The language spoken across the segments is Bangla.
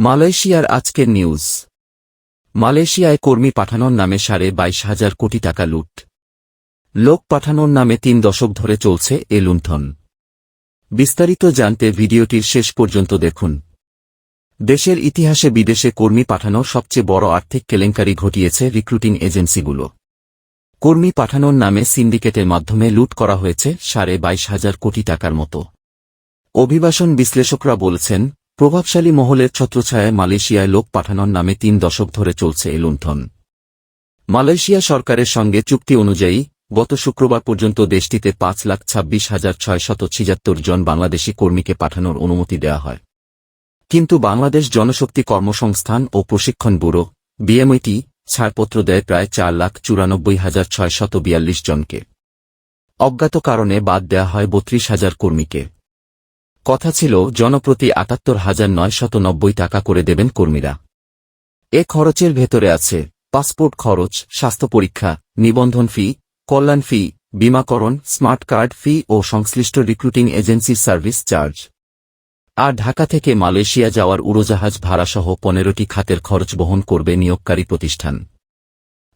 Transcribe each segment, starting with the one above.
মালয়েশিয়ার আজকের নিউজ। মালয়েশিয়ায় কর্মী পাঠানোর নামে সাড়ে বাইশ হাজার কোটি টাকা লুট। লোক পাঠানোর নামে তিন দশক ধরে চলছে এ লুণ্ঠন। বিস্তারিত জানতে ভিডিওটির শেষ পর্যন্ত দেখুন। দেশের ইতিহাসে বিদেশে কর্মী পাঠানোর সবচেয়ে বড় আর্থিক কেলেঙ্কারি ঘটিয়েছে রিক্রুটিং এজেন্সিগুলো। কর্মী পাঠানোর নামে সিন্ডিকেটের মাধ্যমে লুট করা হয়েছে সাড়ে বাইশ হাজার কোটি টাকার মতো। অভিবাসন বিশ্লেষকরা বলছেন প্রভাবশালী মহলের ছত্রছায়ায় মালয়েশিয়ায় লোক পাঠানোর নামে তিন দশক ধরে চলছে এই লুণ্ঠন। মালয়েশিয়া সরকারের সঙ্গে চুক্তি অনুযায়ী গত শুক্রবার পর্যন্ত দেশটিতে পাঁচ লাখ ছাব্বিশ হাজার ছয়শত ছিয়াত্তর জন বাংলাদেশি কর্মীকে পাঠানোর অনুমতি দেওয়া হয়। কিন্তু বাংলাদেশ জনশক্তি কর্মসংস্থান ও প্রশিক্ষণ ব্যুরো, বিএমইটি, ছাড়পত্র দেয় প্রায় চার লাখ চুরানব্বই হাজার ছয়শত বিয়াল্লিশ জনকে। অজ্ঞাত কারণে বাদ দেয়া হয় বত্রিশ হাজার কর্মীকে। কথা ছিল, জনপ্রতি আটাত্তর হাজার নয়শত নব্বই টাকা করে দেবেন কর্মীরা। এ খরচের ভেতরে আছে পাসপোর্ট খরচ, স্বাস্থ্য পরীক্ষা, নিবন্ধন ফি, কল্যাণ ফি, বিমাকরণ, স্মার্ট কার্ড ফি ও সংশ্লিষ্ট রিক্রুটিং এজেন্সির সার্ভিস চার্জ। আর ঢাকা থেকে মালয়েশিয়া যাওয়ার উড়োজাহাজ ভাড়াসহ পনেরোটি খাতের খরচ বহন করবে নিয়োগকারী প্রতিষ্ঠান।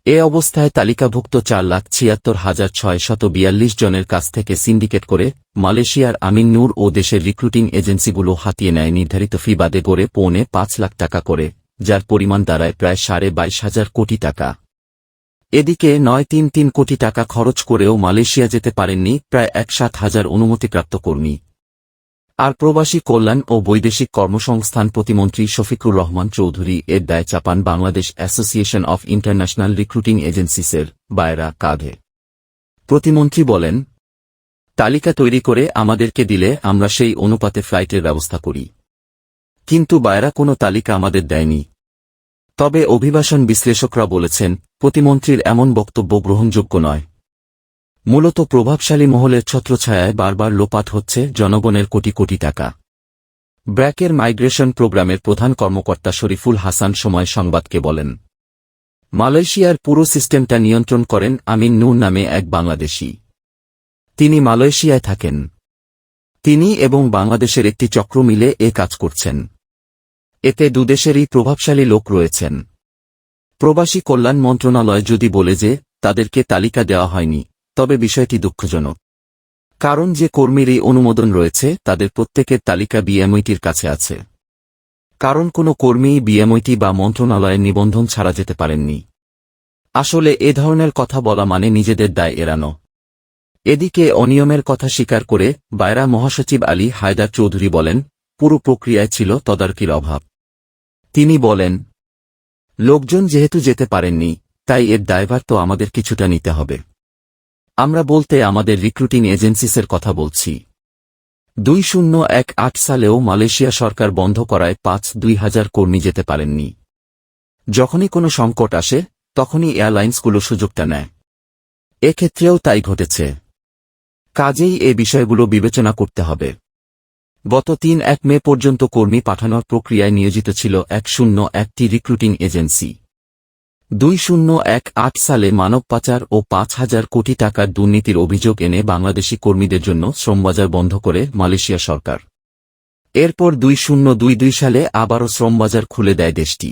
এ অবস্থায় তালিকাভুক্ত চার লাখ ছিয়াত্তর হাজার ছয় শত বিয়াল্লিশ জনের কাছ থেকে সিন্ডিকেট করে মালয়েশিয়ার আমিন নূর ও দেশের রিক্রুটিং এজেন্সিগুলো হাতিয়ে নেয় নির্ধারিত ফি বাদে গড়ে পৌনে পাঁচ লাখ টাকা করে, যার পরিমাণ দাঁড়ায় প্রায় সাড়ে বাইশ হাজার কোটি টাকা। এদিকে নয় তিন তিন কোটি টাকা খরচ করেও মালয়েশিয়া যেতে পারেননি প্রায় এক সাত হাজার অনুমতিপ্রাপ্ত কর্মী। আর প্রবাসী কল্যাণ ও বৈদেশিক কর্মসংস্থান প্রতিমন্ত্রী শফিকুর রহমান চৌধুরী এর দায় চাপান Bangladesh association of international recruiting এজেন্সিসের BAIRA কাঁধে। প্রতিমন্ত্রী বলেন, তালিকা তৈরি করে আমাদেরকে দিলে আমরা সেই অনুপাতে ফ্লাইটের ব্যবস্থা করি। কিন্তু বায়রা কোনো তালিকা আমাদের দেয়নি। তবে অভিবাসন বিশ্লেষকরা বলেছেন, প্রতিমন্ত্রীর এমন বক্তব্য গ্রহণযোগ্য নয়। মূলত প্রভাবশালী মহলের ছত্রছায়ায় বারবার লোপাট হচ্ছে জনগণের কোটি কোটি টাকা। ব্র্যাকের মাইগ্রেশন প্রোগ্রামের প্রধান কর্মকর্তা শরীফুল হাসান সময় সংবাদকে বলেন, মালয়েশিয়ার পুরো সিস্টেমটা নিয়ন্ত্রণ করেন আমিন নূর নামে এক বাংলাদেশী। তিনি মালয়েশিয়ায় থাকেন। তিনি এবং বাংলাদেশের একটি চক্র মিলে এ কাজ করছেন। এতে দুদেশেরই প্রভাবশালী লোক রয়েছেন। প্রবাসী কল্যাণ মন্ত্রণালয় যদি বলে যে, তাদেরকে তালিকা দেওয়া হয়নি তবে বিষয়টি দুঃখজনক। কারণ যে কর্মীর এই অনুমোদন রয়েছে, তাদের প্রত্যেকের তালিকা বিএমইটির কাছে আছে। কারণ কোনো কর্মী বিএমইটি বা মন্ত্রণালয়ের নিবন্ধন ছাড়া যেতে পারেননি। আসলে এ ধরনের কথা বলা মানে নিজেদের দায় এড়ানো। এদিকে অনিয়মের কথা স্বীকার করে বায়রা মহাসচিব আলী হায়দার চৌধুরী বলেন, পুরো প্রক্রিয়ায় ছিল তদারকির অভাব। তিনি বলেন, লোকজন যেহেতু যেতে পারেননি, তাই এর দায়ভার তো আমাদের কিছুটা নিতে হবে। আমরা বলতে আমাদের রিক্রুটিং এজেন্সিসের কথা বলছি। দুই শূন্য এক আট সালেও মালয়েশিয়া সরকার বন্ধ করায় পাঁচ দুই হাজার কর্মী যেতে পারেননি। যখনই কোনো সংকট আসে, তখনই এয়ারলাইন্সগুলো সুযোগটা নেয়। এক্ষেত্রেও তাই ঘটেছে। কাজেই এ বিষয়গুলো বিবেচনা করতে হবে। গত তিন এক মে পর্যন্ত কর্মী পাঠানোর প্রক্রিয়ায় নিয়োজিত ছিল এক শূন্য একটি রিক্রুটিং এজেন্সি দুই শূন্য এক আট সালে মানব পাচার ও পাঁচ হাজার কোটি টাকার দুর্নীতির অভিযোগ এনে বাংলাদেশি কর্মীদের জন্য শ্রমবাজার বন্ধ করে মালয়েশিয়া সরকার। এরপর দুই শূন্য দুই দুই সালে আবারও শ্রমবাজার খুলে দেয় দেশটি।